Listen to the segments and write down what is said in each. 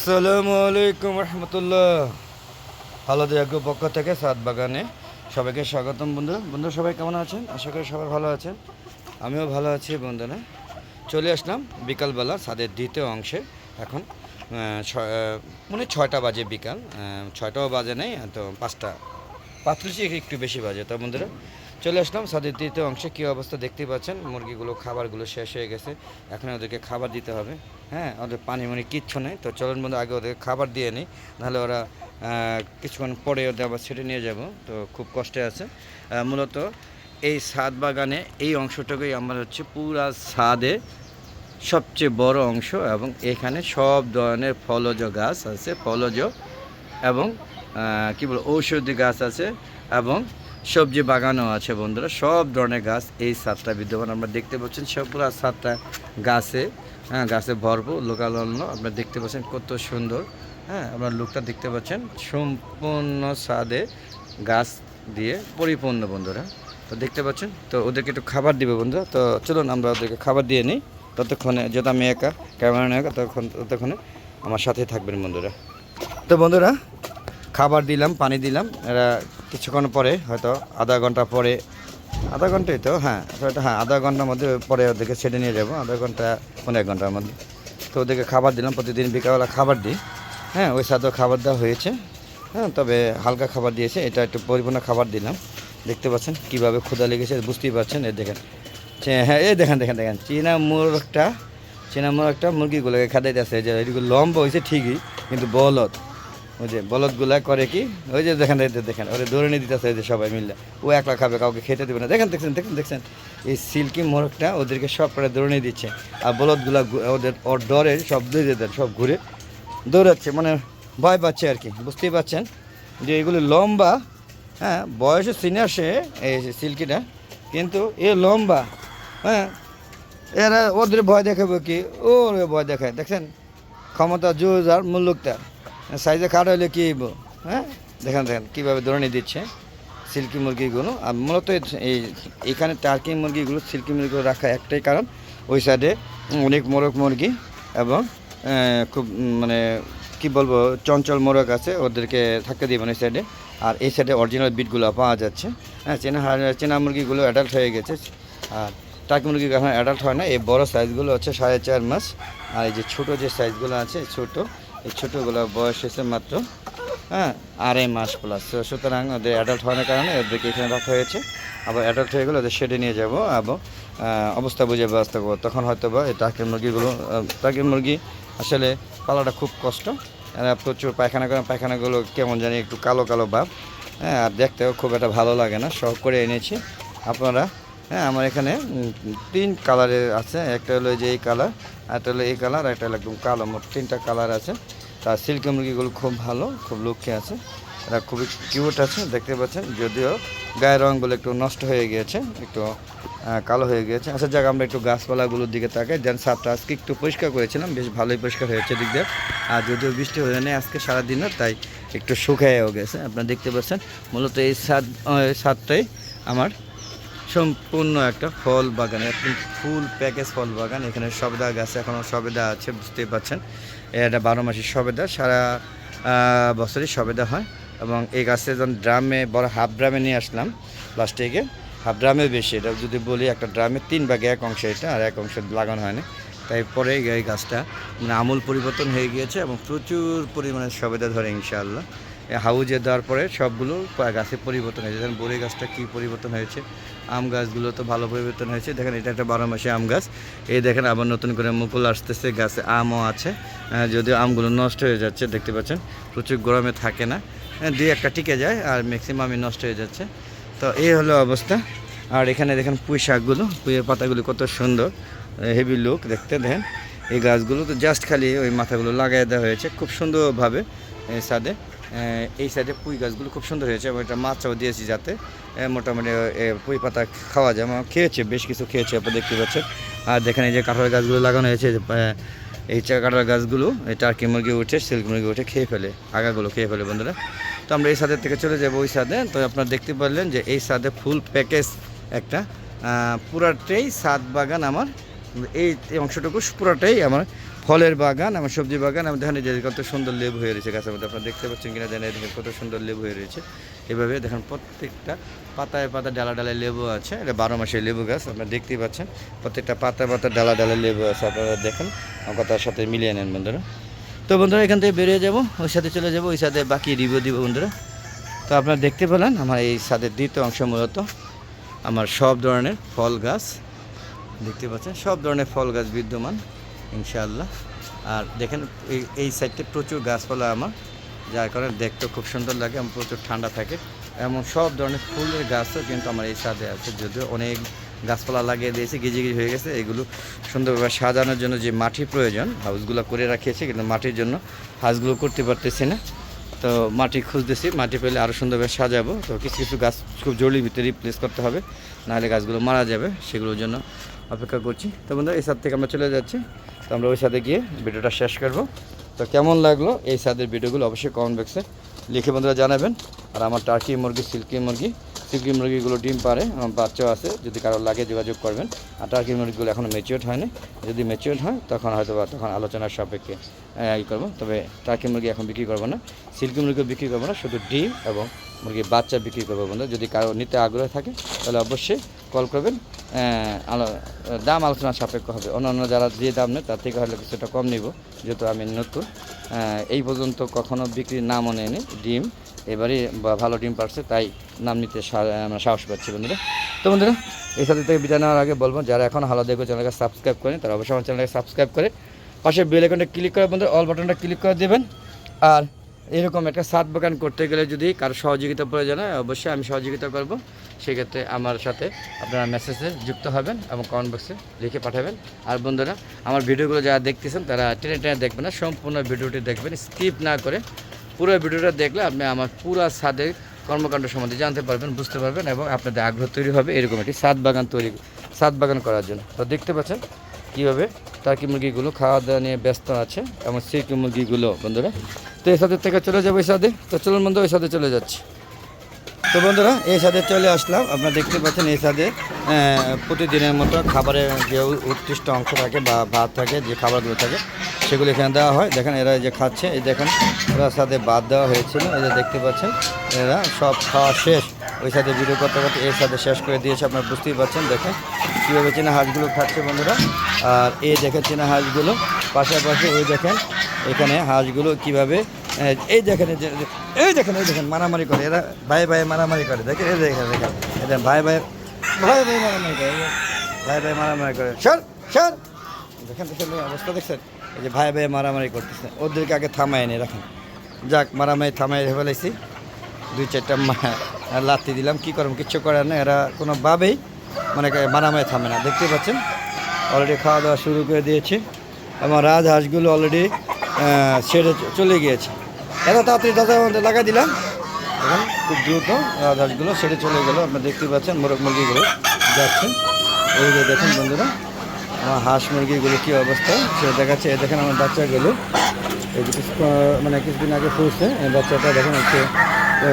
আসসালামু আলাইকুম রহমতুল্লাহ। আলাদা এক পক্ষ থেকে সাত বাগানে সবাইকে স্বাগতম বন্ধু। বন্ধু, সবাই কেমন আছেন? আশা করি সবাই ভালো আছেন। আমিও ভালো আছি বন্ধুরা। চলে আসলাম বিকালবেলা সাদের দ্বিতীয় অংশে। এখন মানে ছয়টা বাজে বিকাল। ছয়টাও বাজে নেই, তো পাঁচটা পাঁচত্রিশে একটু বেশি বাজে। তো বন্ধুরা চলে আসলাম। সাদের দ্বিতীয় অংশে কী অবস্থা দেখতে পাচ্ছেন? মুরগিগুলো, খাবারগুলো শেষ হয়ে গেছে। এখন ওদেরকে খাবার দিতে হবে। হ্যাঁ ওদের পানি মানে কিচ্ছু নেই। তো চলুন বন্ধু, আগে ওদেরকে খাবার দিয়ে নিই। নাহলে ওরা কিছুক্ষণ পরে ওদের আবার ছেড়ে নিয়ে যাব। তো খুব কষ্টে আছে। মূলত এই সাদ বাগানে এই অংশটাকেই আমার হচ্ছে পুরা সাদে সবচেয়ে বড় অংশ এবং এখানে সব ধরনের ফলজ গাছ আছে, ফলজ এবং কি বলব ঔষধি গাছ আছে এবং সবজি বাগানও আছে বন্ধুরা, সব ধরনের গাছ এই সাতটা বিদ্যমান আমরা দেখতে পাচ্ছেন, সব পুরো সাতটা গাছে হ্যাঁ গাছে ভরপুর, লোকালন্য, আপনারা দেখতে পাচ্ছেন কত সুন্দর হ্যাঁ আপনার লুকটা দেখতে পাচ্ছেন, সম্পূর্ণ স্বাদে গাছ দিয়ে পরিপূর্ণ বন্ধুরা, তো দেখতে পাচ্ছেন, তো ওদেরকে একটু খাবার দিবে বন্ধুরা, তো চলুন আমরা ওদেরকে খাবার দিয়ে নিই, ততক্ষণে, যেহেতু আমি একা, ক্যামেরা একা ততক্ষণ ততক্ষণে আমার সাথে থাকবেন বন্ধুরা। তো বন্ধুরা খাবার দিলাম, পানি দিলাম। এরা কিছুক্ষণ পরে হয়তো আধা ঘণ্টা পরে, আধা ঘন্টাই তো হ্যাঁ হ্যাঁ আধা ঘণ্টার মধ্যে পরে ওদেরকে ছেড়ে নিয়ে যাব, আধা ঘণ্টা, পনেরো ঘণ্টার মধ্যে। তো ওদেরকে খাবার দিলাম, প্রতিদিন বিকালবেলা খাবার দিই। হ্যাঁ ওই সাথেও খাবার দেওয়া হয়েছে। হ্যাঁ তবে হালকা খাবার দিয়েছে, এটা একটু পরিপূর্ণ খাবার দিলাম। দেখতে পাচ্ছেন কীভাবে ক্ষুধা লেগেছে, বুঝতেই পারছেন, এই দেখেন। হ্যাঁ এই দেখেন দেখেন দেখেন, চীনা মুরগটা চীনা মুরগটা মুরগিগুলোকে খাদাইতে আছে যে এদিকে লম্বা হয়েছে ঠিকই, কিন্তু বলদ। ওই যে বলদগুলা করে কি? ওই যে দেখেন দেখেন, ওরে দৌড়ে নিয়ে দিতেছে ওই যে সবাই মিলে। ও একলা খাবে, কাউকে খেতে দেবে না। দেখেন, দেখছেন দেখেন দেখছেন। এই সিল্কি মোরগটা ওদেরকে সব করে দৌড়ে নিয়ে দিচ্ছে। আর বলদগুলা ওদের ওর ডরে সব দিয়ে দেন, সব ঘুরে দৌড়াচ্ছে। মানে ভয় পাচ্ছে আর কি, বুঝতেই পারছেন? যে এগুলো লম্বা হ্যাঁ বয়সে সিনিয়র সে, এই সিল্কিটা, কিন্তু এ লম্বা হ্যাঁ এরা ওদের ভয় দেখাবো কি? ও ভয় দেখায়। দেখছেন? ক্ষমতা জোর আর মুল্লুকটা। সাইজে খাট হলে কী হ্যাঁ? দেখেন দেখেন, কীভাবে দৌড়ে দিচ্ছে সিল্কি মুরগিগুলো। আর মূলত এই- এখানে টার্কি মুরগিগুলো, সিল্কি মুরগিগুলো রাখা একটাই কারণ। ওই সাইডে অনেক মোরগ মুরগি এবং খুব মানে কি বলব, চঞ্চল মোরগ আছে, ওদেরকে থাকতে দিবেন ওই সাইডে আর এই সাইডে অরিজিনাল বিটগুলো পাওয়া যাচ্ছে। হ্যাঁ চেনা চেনা মুরগিগুলো অ্যাডাল্ট হয়ে গেছে। আর টাকি মুরগি এখন অ্যাডাল্ট হয় না। এই বড় সাইজগুলো হচ্ছে সাড়ে চার মাস। আর এই যে ছোটো যে সাইজগুলো আছে, ছোট এই ছোটোগুলো বয়স হয়েছে মাত্র হ্যাঁ আড়াই মাস প্লাস সুতরাং ওদের অ্যাডাল্ট হওয়ার কারণে ওদেরকে এখানে রাখা হয়েছে। আবার অ্যাডাল্ট হয়ে গেলে ওদের শেডে নিয়ে যাব এবং অবস্থা বুঝে ব্যবস্থা করব। তখন হয়তো বা এই টাকির মুরগিগুলো টাকির মুরগি আসলে পালাটা খুব কষ্ট। প্রচুর পায়খানা করে, পায়খানাগুলো কেমন জানি একটু কালো কালো ভাব। হ্যাঁ আর দেখতেও খুব একটা ভালো লাগে না। শখ করে এনেছি। আপনারা হ্যাঁ আমার এখানে তিন কালারের আছে। একটা হলো যে এই কালার একটা হলো এই কালার একটা হলো একদম কালো। মোট তিনটা কালার আছে। তার সিল্কি মুরগিগুলো খুব ভালো, খুব লক্ষ্যে আছে। এরা খুবই কিউট আছে, দেখতে পাচ্ছেন? যদিও গায়ের রঙগুলো একটু নষ্ট হয়ে গিয়েছে, একটু কালো হয়ে গিয়েছে। আচ্ছা যাক, আমরা একটু গাছপালাগুলোর দিকে তাকাই। দেন সাতটা আজকে একটু পরিষ্কার করেছিলাম, বেশ ভালোই পরিষ্কার হয়েছে দিক দিয়ে। আর যদিও বৃষ্টি হয়ে নেই আজকে সারাদিনও তাই একটু শুকায়ও গেছে। আপনারা দেখতে পাচ্ছেন, মূলত এই সাত সাতটাই আমার সম্পূর্ণ একটা ফল বাগান, একদম ফুল প্যাকেজ ফল বাগান। এখানে সবেদা গাছ এখনও সবেদা আছে, বুঝতেই পারছেন। এটা বারো মাসের সবেদা, সারা বছরই সবেদা হয়। এবং এই গাছে যখন ড্রামে, বড় হাফ ড্রামে নিয়ে আসলাম প্লাস্টিকে হাফ ড্রামে বেশি, এটা যদি বলি একটা ড্রামে তিন ভাগে এক অংশ এটা, আর এক অংশ লাগানো হয়নি। তাই পরে এই গাছটা মানে আমূল পরিবর্তন হয়ে গিয়েছে এবং প্রচুর পরিমাণে সবেদা ধরে, ইনশাআল্লাহ। হাউজে দেওয়ার পরে সবগুলো গাছে পরিবর্তন হয়েছে। দেখেন বড়ি গাছটা কী পরিবর্তন হয়েছে। আম গাছগুলো তো ভালো পরিবর্তন হয়েছে। দেখেন এটা একটা বারো মাসে আম গাছ। এই দেখেন আবার নতুন করে মুকুল আসতেছে গাছে, আমও আছে। যদিও আমগুলো নষ্ট হয়ে যাচ্ছে, দেখতে পাচ্ছেন? প্রচুর গরমে থাকে না। দুই একটা টিকে যায় আর ম্যাক্সিমামই নষ্ট হয়ে যাচ্ছে। তো এই হলো অবস্থা। আর এখানে দেখেন পুঁই শাকগুলো, পুঁইয়ের পাতাগুলো কত সুন্দর। হেভি লুক দেখতে, দেখেন? এই গাছগুলো তো জাস্ট খালি ওই মাথাগুলো লাগাই দেওয়া হয়েছে, খুব সুন্দরভাবে সাদে। এই সাইডে পুঁই গাছগুলো খুব সুন্দর হয়েছে এবং এটা মাছটাও দিয়েছি যাতে মোটামুটি পুঁই পাতা খাওয়া যায়। আমার খেয়েছে, বেশ কিছু খেয়েছে আপনি দেখতে পাচ্ছেন। আর দেখেন এই যে কাঁঠাল গাছগুলো লাগানো হয়েছে, এই চা কাঁঠাল গাছগুলো এই টার্কি মুরগি উঠে, সিল্ক মুরগি উঠে খেয়ে ফেলে, আগাগুলো খেয়ে ফেলে বন্ধুরা। তো আমরা এই সাদের থেকে চলে যাব ওই সাদে তো আপনারা দেখতে পারলেন যে এই সাদে ফুল প্যাকেজ একটা পুরাটাই সাদ বাগান আমার এই অংশটুকু পুরোটাই আমার ফলের বাগান, আমার সবজি বাগান এবং দেখেন যে কত সুন্দর লেবু হয়ে রয়েছে গাছের মধ্যে। আপনারা দেখতে পাচ্ছেন কিনা জানেন দেখেন কত সুন্দর লেবু হয়ে রয়েছে। এভাবে দেখেন প্রত্যেকটা পাতায় পাতা ডালা ডালায় লেবু আছে, এটা বারো মাসের লেবু গাছ, আপনারা দেখতেই পাচ্ছেন। প্রত্যেকটা পাতা পাতা ডালা ডালায় লেবু আছে, আপনারা দেখেন, আমার কথার সাথে মিলিয়ে নেন বন্ধুরা। তো বন্ধুরা, এখান থেকে বেরিয়ে যাব, ওই সাথে চলে যাব, ওই সাথে বাকি রিভিউ দিব বন্ধুরা। তো আপনারা দেখতে পেলেন, আমার এই ছাদের দ্বিতীয় অংশ মূলত, আমার সব ধরনের ফল গাছ। দেখতে পাচ্ছেন, সব ধরনের ফল গাছ বিদ্যমান, ইনশাআল্লাহ। আর দেখেন, এই এই সাইডে প্রচুর গাছপালা আমার, যার কারণে দেখতে খুব সুন্দর লাগে আমার প্রচুর ঠান্ডা থাকে। এবং সব ধরনের ফুলের গাছও কিন্তু আমার এই ছাদে আছে, যদিও অনেক গাছপালা লাগিয়ে দিয়েছি গিজি গিজি হয়ে গেছে। এগুলো সুন্দরভাবে সাজানোর জন্য যে মাটি প্রয়োজন, হাউসগুলো করে রাখিয়েছি, কিন্তু মাটির জন্য হাউসগুলো করতে পারতেছি না। তো মাটি খুঁজতেছি, মাটি পেলে আরও সুন্দরভাবে সাজাবো। তো কিছু কিছু গাছ খুব জরুরি ভিতরে রিপ্লেস করতে হবে, নাহলে গাছগুলো মারা যাবে, সেগুলোর জন্য অপেক্ষা করছি। তো বন্ধু এই সাদ থেকে আমরা চলে যাচ্ছি। তো আমরা ওই সাথে গিয়ে ভিডিওটা শেষ করব। তো কেমন লাগল এই সাদের ভিডিওগুলো অবশ্যই কমেন্ট বক্সে লিখে বন্ধুরা জানাবেন। আর আমার টার্কি মুরগি সিল্কি মুরগি সিল্কি মুরগিগুলো ডিম পারে, আমার বাচ্চাও আছে, যদি কারও লাগে যোগাযোগ করবেন। আর টার্কি মুরগিগুলো এখনও ম্যাচিওর হয়নি। যদি ম্যাচিওর হয়, তখন হয়তো বা তখন আলোচনার সাপেক্ষে ই করব। তবে টার্কি মুরগি এখন বিক্রি করব না। সিল্কি মুরগি বিক্রি করব না, শুধু ডিম এবং মুরগির বাচ্চা বিক্রি করব বন্ধু যদি কারও নিতে আগ্রহ থাকে, তাহলে অবশ্যই কল করবেন দাম আলোচনা সাপেক্ষ হবে। অন্যান্য যারা যে দাম নেয়, তার থেকে হলে কিছুটা কম নিব, যেহেতু আমি নতুন। এই পর্যন্ত কখনো বিক্রির মনে নেয়নি ডিম, এবারে ভালো ডিম পারছে, তাই নাম নিতে সাহস পাচ্ছি বন্ধুরা। তো বন্ধুরা, এই সাথে থেকে বিদায় নেওয়ার আগে বলব, যারা এখন হালা দেখো চ্যানেলকে সাবস্ক্রাইব করেন, তারা অবশ্যই আমার চ্যানেলকে সাবস্ক্রাইব করে পাশে বেল আইকনটা ক্লিক করে বন্ধুরা, অল বাটনটা ক্লিক করে দেবেন। আর এরকম একটা সাত বাগান করতে গেলে যদি কারও সহযোগিতা প্রয়োজন হয়, অবশ্যই আমি সহযোগিতা করব। সেক্ষেত্রে আমার সাথে আপনারা মেসেজে যুক্ত হবেন এবং কমেন্ট বক্সে লিখে পাঠাবেন। আর বন্ধুরা, আমার ভিডিওগুলো যারা দেখতেছেন, তারা টেনে টেনে দেখবেন না, সম্পূর্ণ ভিডিওটি দেখবেন। স্কিপ না করে পুরো ভিডিওটা দেখলে আপনি আমার পুরো ছাদের কর্মকাণ্ড সম্বন্ধে জানতে পারবেন, বুঝতে পারবেন এবং আপনাদের আগ্রহ তৈরি হবে এরকম একটি সাত বাগান তৈরি সাত বাগান করার জন্য। তো দেখতে পাচ্ছেন কীভাবে টার্কি মুরগিগুলো খাওয়া দাওয়া নিয়ে ব্যস্ত আছে এবং সিল্কি মুরগিগুলো, বন্ধুরা। তো এই সাথে থেকে চলে যাব এই সাথে তো চলুন বন্ধু ওই সাথে চলে যাচ্ছি। তো বন্ধুরা, এই সাথে চলে আসলাম। আপনারা দেখতে পাচ্ছেন এই সাথে প্রতিদিনের মতো খাবারের যে উৎকৃষ্ট অংশ থাকে বা ভাত থাকে, যে খাবারগুলো থাকে, সেগুলো এখানে দেওয়া হয়। দেখেন, এরা যে খাচ্ছে, এই দেখেন ওরা সাথে ভাত দেওয়া হয়েছিল। এই যে দেখতে পাচ্ছেন, এরা সব খাওয়া শেষ। ওই সাথে ভিডিও করতে করতে এর সাথে শেষ করে দিয়েছে, আপনারা বুঝতেই পারছেন। দেখেন, কীভাবে চেনা হাঁসগুলো খাচ্ছে বন্ধুরা। আর এই দেখেন চেনা হাঁসগুলো। পাশাপাশি ওই দেখেন এখানে হাঁসগুলো কীভাবে এই দেখেন এই দেখেন এই দেখেন, মারামারি করে, এরা ভাই ভাই মারামারি করে, দেখেন, এই দেখেন দেখেন এটা ভাই ভাই ভাই ভাই মারামারি করে ভাই ভাই মারামারি করে, সর সর, দেখেন দেখেন অবস্থা দেখছেন? এই যে ভাই ভাই মারামারি করতেছে, ওদেরকে আগে থামায় নি রাখেন যাক, মারামারি থামাই ফেলাইছি, দুই চারটা লাত্তি দিলাম, কি করব, কিচ্ছু করার না এরা কোনোভাবেই মানে মারামারি থামে না দেখতে পাচ্ছেন? অলরেডি খাওয়া দাওয়া শুরু করে দিয়েছি, এবং রাজহাঁসগুলো অলরেডি ছেড়ে চলে গিয়েছে। এত তাড়াতাড়ি দাদা লাগাই দিলাম। এখন খুব দ্রুত রাজহাঁসগুলো ছেড়ে চলে গেল। আপনারা দেখতে পাচ্ছেন, মোরগ মুরগিগুলো যাচ্ছেন এই যে দেখেন বন্ধুরা, আমার হাঁস মুরগিগুলো কী অবস্থা? সেটা দেখাচ্ছে দেখেন আমার বাচ্চাগুলো। এই মানে কিছুদিন আগে ফুলছে বাচ্চাটা দেখেন হচ্ছে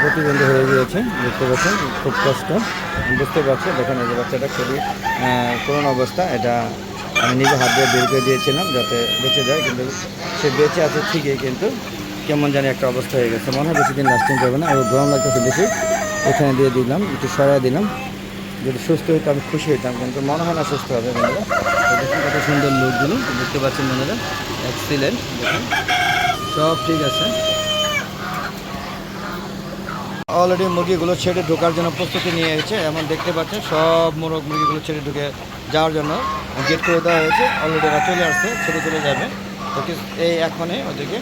প্রতিবন্ধী হয়ে গিয়েছে। দেখতে পাচ্ছেন খুব কষ্ট। বুঝতে পারছি দেখেন এই যে বাচ্চাটা খুবই করুণ অবস্থা। এটা আমি নিজে হাত দিয়ে বের করে দিয়েছিলাম যাতে বেঁচে যায়, কিন্তু সে বেঁচে আছে ঠিকই, কিন্তু কেমন জানি একটা অবস্থা হয়ে গেছে। মনে হয় বেশি দিন লাস্টিং করবে না আর গরম লাগতেছে বেশি এখানে দিয়ে দিলাম, একটু সরাই দিলাম। যদি সুস্থ হইতো আমি খুশি হইতাম, কিন্তু মনে হয় না সুস্থ হবে বন্ধুরা। কত সুন্দর লোকগুলো, দেখতে পাচ্ছেন বন্ধুরা এক্সিলেন্ট দেখুন, সব ঠিক আছে। অলরেডি মুরগিগুলো ছেড়ে ঢোকার জন্য প্রস্তুতি নিয়ে এসেছে। এমন দেখতে পাচ্ছেন, সব মোরগ মুরগিগুলো ছেড়ে ঢুকে যাওয়ার জন্য গেট করে দেওয়া হয়েছে। অলরেডি ওরা চলে আসছে ছেড়ে চলে যাবে। তো কি- এই এখনই ওদেরকে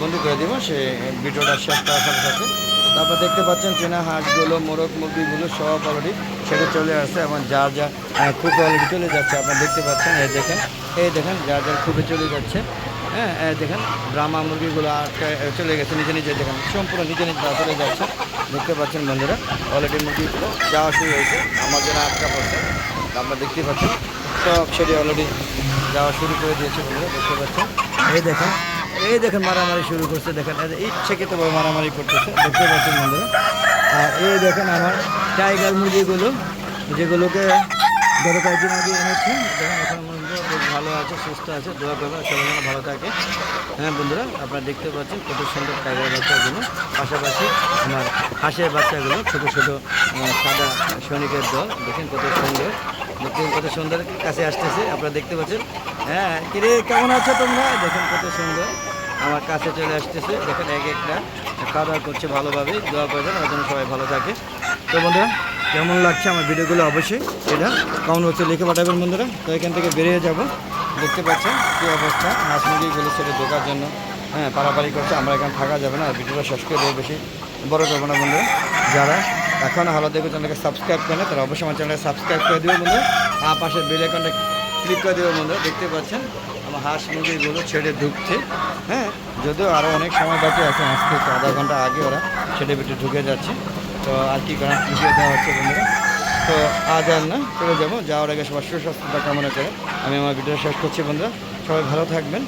বন্দি করে দিব। সে ভিডিওটা শেষ করার সাথে সাথে। তারপর দেখতে পাচ্ছেন চেনা হাঁসগুলো মোরগ মুরগিগুলো সব অলরেডি ছেড়ে চলে আসছে এবং যার যা খুব অলরেডি চলে যাচ্ছে। আপনারা দেখতে পাচ্ছেন, এই দেখেন এই দেখেন যার যার খুবই চলে যাচ্ছে। হ্যাঁ দেখেন, ব্রাহ্মা মুরগিগুলো আটকে চলে গেছে, নিজে নিজে দেখেন, সম্পূর্ণ নিজে নিজে চলে যাচ্ছে। দেখতে পাচ্ছেন বন্ধুরা অলরেডি মুরগিগুলো যাওয়া শুরু হয়েছে। আমার জন্য আটকা পড়ছে। আপনারা দেখতে পাচ্ছি। সব ছেড়ে অলরেডি যাওয়া শুরু করে দিয়েছে বন্ধুরা দেখতে পাচ্ছেন। এই দেখেন এই দেখেন মারামারি শুরু করছে, দেখেন ইচ্ছে খেতে বড় মারামারি করতেছে, দেখতে পাচ্ছেন বন্ধুরা। আর এই দেখেন আমার টাইগার মুরগিগুলো, যেগুলোকে ধরো কয়েকদিন আগে এনেছি দেখেন এখন পর্যন্ত বেশ ভালো আছে, সুস্থ আছে, দোয়া করবেন, সবাই যেন ভালো থাকে। হ্যাঁ বন্ধুরা, আপনারা দেখতে পাচ্ছেন কত সুন্দর টাইগার বাচ্চাগুলো, পাশাপাশি আমার হাঁসের বাচ্চাগুলো, ছোটো ছোটো সাদা সৈনিকের দল, দেখেন কত সুন্দর দেখুন কত সুন্দর কাছে আসতেছে, আপনারা দেখতে পাচ্ছেন। হ্যাঁ কিরে, কেমন আছো তোমরা? দেখেন কত সুন্দর, আমার কাছে চলে আসতেছে, দেখেন এক একটা, খাওয়া দাওয়া করছে ভালোভাবে, দোয়া করবেন, ওর জন্য সবাই ভালো থাকে। তো বন্ধুরা কেমন লাগছে আমার ভিডিওগুলো অবশ্যই এটা কমেন্ট বক্সে লিখে পাঠাবেন বন্ধুরা। তো এখান থেকে বেরিয়ে যাব। দেখতে পাচ্ছেন কী অবস্থা? হাঁস মুরগিগুলো ছেড়ে ঢোকার জন্য হ্যাঁ পারাপারি করছে, আমরা এখানে থাকা যাবে না ভিডিওটা শেষ করে দেবো বেশি বড় করব না বন্ধুরা। যারা এখন হলো দেখবে চ্যানেলকে সাবস্ক্রাইব করে তারা অবশ্যই আমার চ্যানেলকে সাবস্ক্রাইব করে দেবে বন্ধুরা। আর পাশে বেল আইকনটা ক্লিক করে দেবে বন্ধুরা। দেখতে পাচ্ছেন, আমার হাঁস মুরগিগুলো ছেড়ে ঢুকছে হ্যাঁ যদিও আরও অনেক সময় বাকি আছে আজ থেকে আধা ঘণ্টা আগে ওরা ছেড়ে বেটে ঢুকে যাচ্ছে। তো আর কি করার বুঝিয়ে দেওয়া হচ্ছে বন্ধুরা? তো আজ আর না, চলে যাব। যাওয়ার আগে সবার সুস্বাস্থ্যতা কামনা করে আমি আমার ভিডিও শেষ করছি বন্ধুরা। সবাই ভালো থাকবেন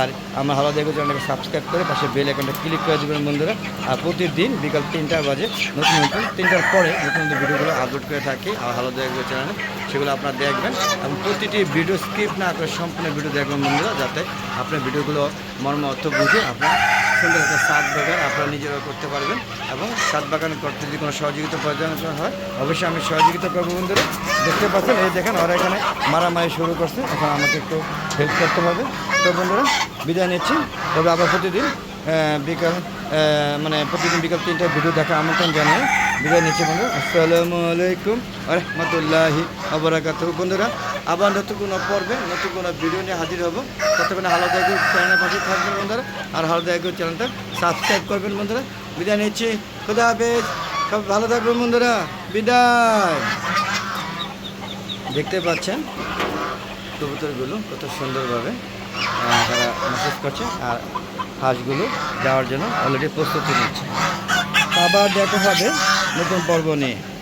আর আমার ভালো দেখো চ্যানেলকে সাবস্ক্রাইব করে পাশে বেল আইকনটা ক্লিক করে দেবেন বন্ধুরা। আর প্রতিদিন বিকাল তিনটা বাজে নতুন নতুন তিনটার পরে নতুন নতুন ভিডিওগুলো আপলোড করে থাকি আর ভালো দেখবে চ্যানেলে। সেগুলো আপনারা দেখবেন এবং প্রতিটি ভিডিও স্কিপ না করে সম্পূর্ণ ভিডিও দেখবেন বন্ধুরা, যাতে আপনার ভিডিওগুলো মর্ম অর্থ বুঝে আপনার সুন্দর একটা সাত বাগান আপনারা নিজেরা করতে পারবেন এবং সাত বাগান করতে যদি কোনো সহযোগিতা প্রয়োজন হয়, অবশ্যই আমি সহযোগিতা করব বন্ধুরা। দেখতে পাচ্ছেন, এই দেখেন, ওরা এখানে মারামারি শুরু করছে। এখন আমাকে একটু হেল্প করতে হবে। তো বন্ধুরা, বিদায় নিচ্ছি। তবে আবার প্রতিদিন বিকাল মানে প্রতিদিন বিকাল তিনটায় ভিডিও দেখা আমন্ত্রণ জানিয়ে বিদায় নিচ্ছি বন্ধু। আসসালামু আলাইকুম রহমতুল্লাহি আবরাকাত বন্ধুরা, আবার নতুন কোনো পর্বে, নতুন কোনো ভিডিও নিয়ে হাজির হব। ততক্ষণ হালদা গ্রুপ চ্যানেলের পাশে থাকবেন বন্ধুরা, আর হালদা গ্রুপ চ্যানেলটা সাবস্ক্রাইব করবেন বন্ধুরা। বিদায় নিচ্ছি। খুদা হাফেজ। সব ভালো থাকবেন বন্ধুরা। বিদায়। দেখতে পাচ্ছেন কবুতরগুলো কত সুন্দরভাবে তারা মেসেজ করছে আর হাঁসগুলো যাওয়ার জন্য অলরেডি প্রস্তুতি নিচ্ছে। আবার দেখা হবে। নতুন পর্ব নিয়ে।